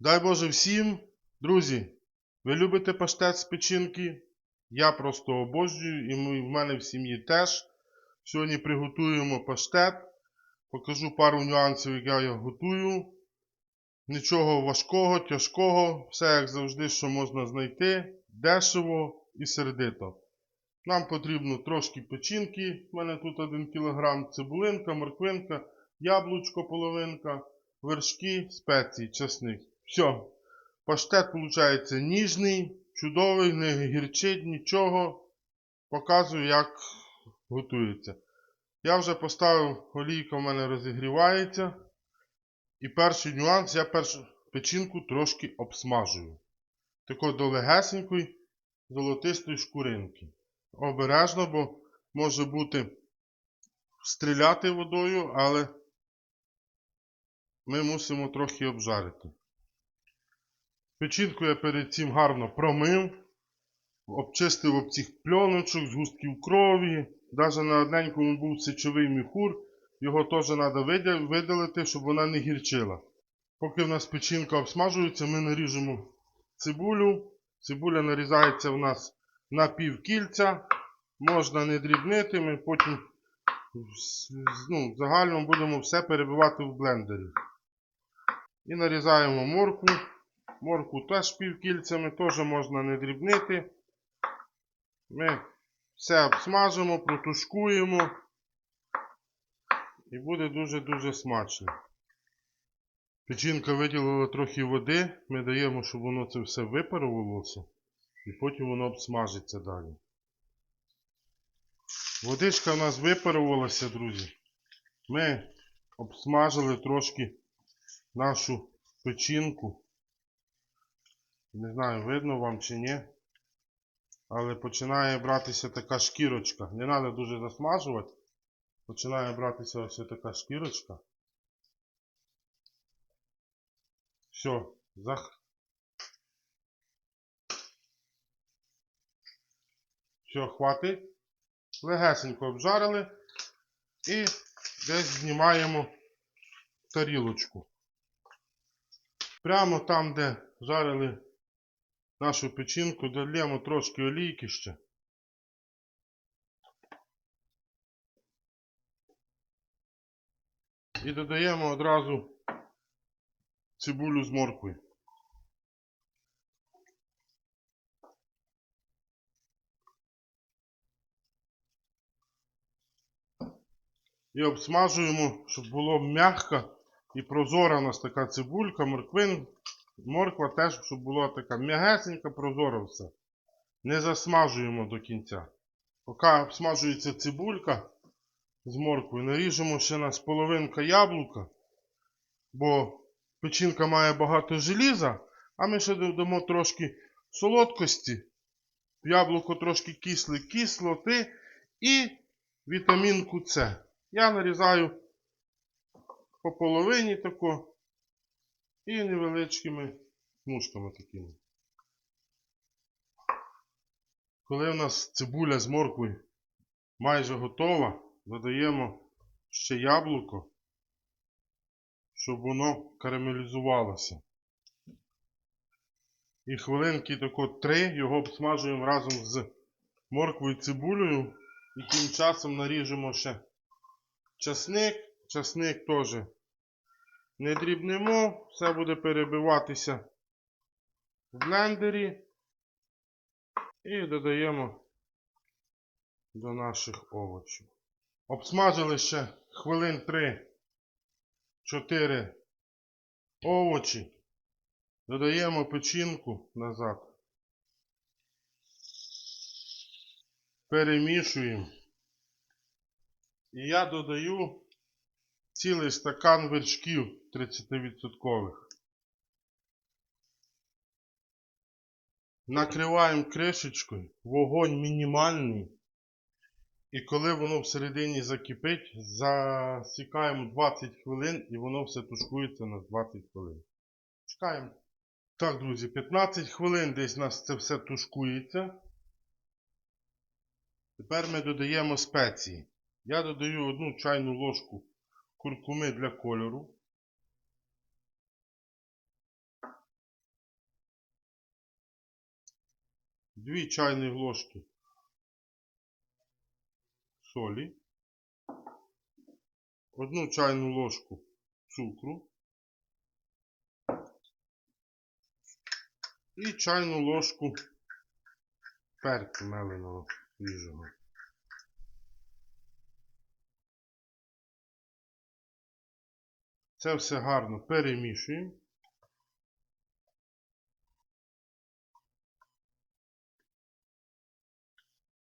Дай Боже всім, друзі, ви любите паштет з печінки? Я просто обожнюю і ми, в мене в сім'ї теж. Сьогодні приготуємо паштет. Покажу пару нюансів, як я його готую. Нічого важкого, тяжкого, все як завжди, що можна знайти. Дешево і сердито. Нам потрібно трошки печінки. У мене тут 1 кг, цибулинка, морквинка, яблучко половинка, вершки, спеції, чесник. Все. Паштет виходить ніжний, чудовий, не гірчить нічого. Показую, як готується. Я вже поставив, олійка в мене розігрівається. І перший нюанс, я першу печінку трошки обсмажую. Тако до легесенької золотистої шкуринки. Обережно, бо може бути стріляти водою, але ми мусимо трохи обжарити. Печінку я перед цим гарно промив, обчистив об цих пленочок, згустків крові. Навіть на одненькому був сечовий міхур. Його теж треба видалити, щоб вона не гірчила. Поки в нас печінка обсмажується, ми наріжемо цибулю. Цибуля нарізається в нас на півкільця. Можна не дрібнити, ми потім ну, в загальному будемо все перебивати в блендері. І нарізаємо моркву. Моркву теж півкільцями, теж можна не дрібнити. Ми все обсмажимо, протушкуємо. І буде дуже-дуже смачно. Печінка виділила трохи води. Ми даємо, щоб воно це все випарувалося. І потім воно обсмажиться далі. Водичка в нас випарувалася, друзі. Ми обсмажили трошки нашу печінку. Не знаю, видно вам чи ні. Але починає братися така шкірочка. Не треба дуже засмажувати. Починає братися ось така шкірочка. Все, зах. Все, хватить. Легесенько обжарили. І десь знімаємо тарілочку. Прямо там, де жарили нашу печінку, дольємо трошки олійки ще. І додаємо одразу цибулю з морквою. І обсмажуємо, щоб було м'яка і прозора у нас така цибулька, морквин, морква теж, щоб була така м'ягесенька, прозора все. Не засмажуємо до кінця. Поки обсмажується цибулька з морквою, наріжемо ще нас половинка яблука, бо печінка має багато желіза, а ми ще додамо трошки солодкості, яблуко трошки кисле кислоти і вітамінку С. Я нарізаю по половині тако і невеличкими смужками такими. Коли у нас цибуля з морквою майже готова, додаємо ще яблуко, щоб воно карамелізувалося. І хвилинки тако три його обсмажуємо разом з морквою цибулею. І тим часом наріжемо ще часник. Часник теж не дрібнемо, все буде перебиватися в блендері. І додаємо до наших овочів. Обсмажили ще хвилин 3-4 овочі. Додаємо печінку назад. Перемішуємо. І я додаю цілий стакан вершків 30%. Накриваємо кришечкою, вогонь мінімальний. І коли воно всередині закипить, засікаємо 20 хвилин і воно все тушкується на 20 хвилин. Чекаємо. Так, друзі, 15 хвилин десь у нас це все тушкується. Тепер ми додаємо спеції. Я додаю одну чайну ложку куркуми для кольору. Дві чайні ложки солі, одну чайну ложку цукру і чайну ложку перцю меленого свіжого. Це все гарно перемішуємо.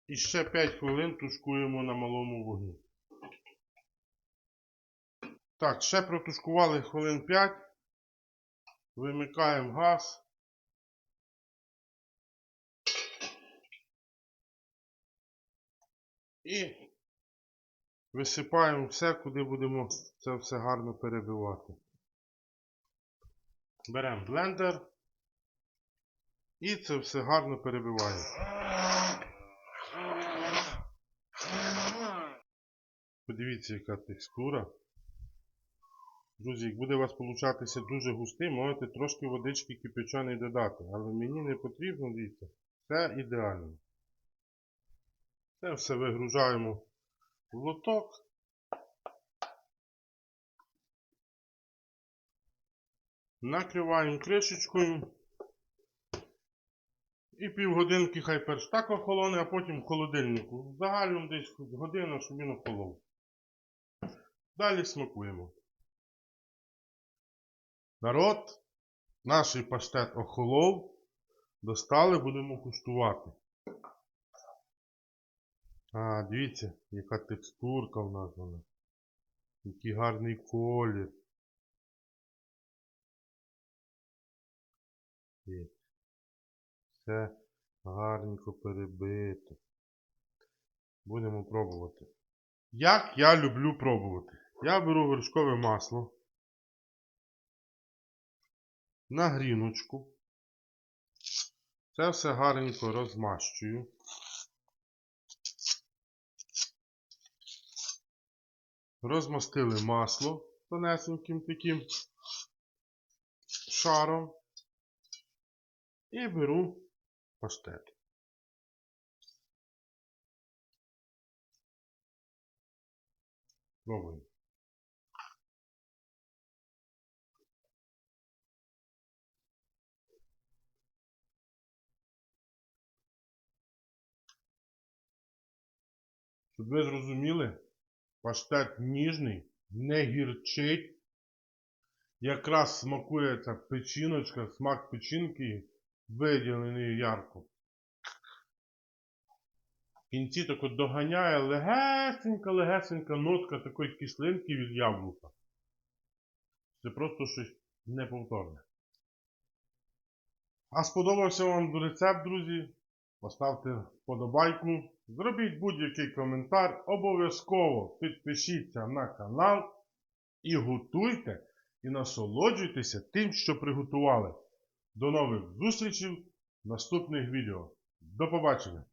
І ще 5 хвилин тушкуємо на малому вогні. Так, ще протушкували хвилин 5. Вимикаємо газ. І висипаємо все, куди будемо це все гарно перебивати. Беремо блендер і це все гарно перебиваємо. Подивіться, яка текстура. Друзі, як буде у вас получатися дуже густим, можете трошки водички кипячаної додати. Але мені не потрібно, дивіться, це ідеально. Це все вигружаємо лоток. Накриваємо кришечкою. І півгодинки хай перш так охолоне, а потім в холодильнику. В загальному десь година, щоб він охолов. Далі смакуємо. Народ, наш паштет охолов. Достали, будемо куштувати. А, дивіться, яка текстурка в нас вона. Який гарний колір. Все гарненько перебито. Будемо пробувати. Як я люблю пробувати? Я беру вершкове масло. На гріночку. Це все гарненько розмащую. Розмастили масло тонесеньким таким шаром. І беру паштет. Пробуємо. Щоб ви зрозуміли, паштет ніжний, не гірчить. Якраз смакує ця печіночка, смак печінки виділений ярко. В кінці так доганяє легесенька, легесенька нотка такої кислинки від яблука. Це просто щось неповторне. А сподобався вам рецепт, друзі? Поставте вподобайку, зробіть будь-який коментар, обов'язково підпишіться на канал і готуйте і насолоджуйтеся тим, що приготували. До нових зустрічей в наступних відео. До побачення!